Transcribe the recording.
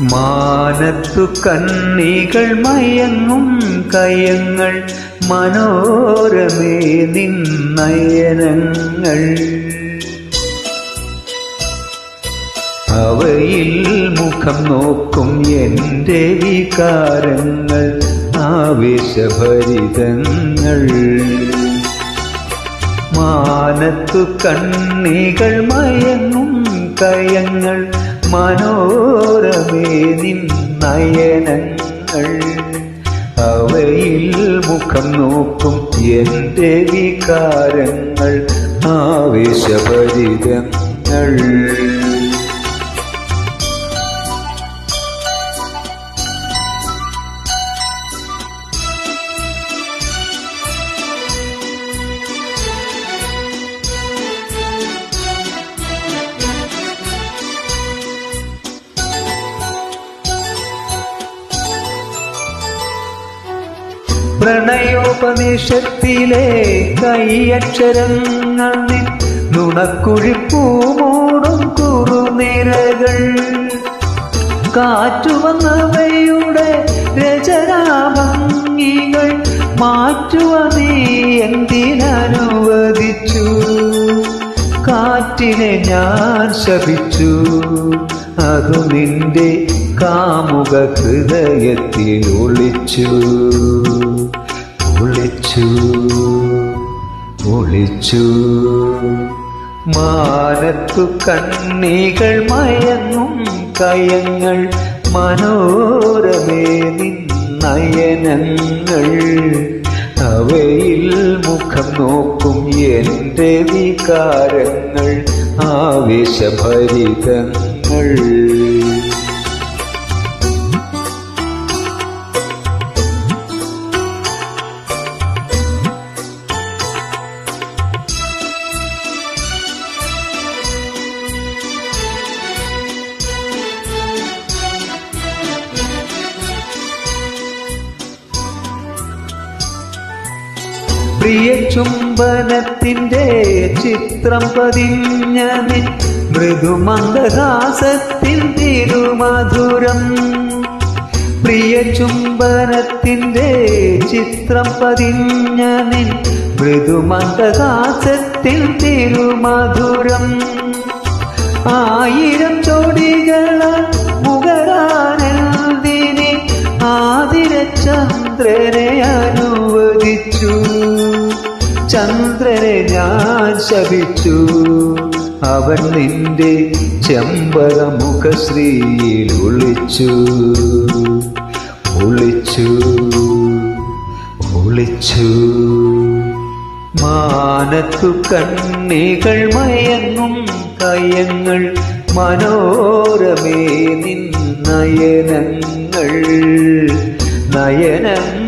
മാനത്തു കണ്ണികൾ മയങ്ങും കയങ്ങൾ മനോരമേ നിന്നയനങ്ങൾ അവയിൽ മുഖം നോക്കും എന്റെ വികാരങ്ങൾ ആവേശഭരിതങ്ങൾ. മാനത്തു കണ്ണികൾ മയങ്ങും കയങ്ങൾ മനോരമേ നിൻ നയനങ്ങൾ. അവയിൽ മുഖം നോക്കും എന്റെ വികാരങ്ങൾ ആവേശഭരിതങ്ങൾ. പ്രണയോപനിഷത്തിലെ കൈയക്ഷരങ്ങൾ നുണക്കുഴിപ്പൂ മൂടും കുറുനിരകൾ കാറ്റുവന്നവയുടെ രചനാഭംഗികൾ മാറ്റുവ എന്തിനനുവദിച്ചു? കാറ്റിനെ ഞാൻ ശപിച്ചു അതു നിന്റെ കാമുക ഹൃദയത്തിൽ ഒളിച്ചു. ഒളിച്ചു. ഒളിച്ചു. മാനത്തു കണ്ണികൾ മയങ്ങും കയങ്ങൾ. മനോരമേ നിന്നയനങ്ങൾ അവയിൽ മുഖം നോക്കും എന്റെ വികാരങ്ങൾ. ആവേശഭരിതങ്ങൾ. പ്രിയ ചുംബനത്തിന്റെ ചിത്രം പതിഞ്ഞ നിൻ മൃദുമന്ദഹാസത്തിൻ തിരുമധുരം. പ്രിയ ചുംബനത്തിന്റെ ചിത്രം പതിഞ്ഞ മൃദുമന്ദഹാസത്തിൽ തിരുമധുരം. ആയിരം ചോടികളാൽ മുഖരാനന്ദിനി ആതിരചന്ദ്രനെ ചന്ദ്രനെ ഞാൻ ശപിച്ചു. അവൻ നിന്റെ ചെമ്പക മുഖശ്രീയിൽ ഒളിച്ചു. ഒളിച്ചു. ഒളിച്ചു. മാനത്തു കണ്ണികൾ മയങ്ങും കയങ്ങൾ മനോരമേ നിന്നയനങ്ങൾ നയനങ്ങൾ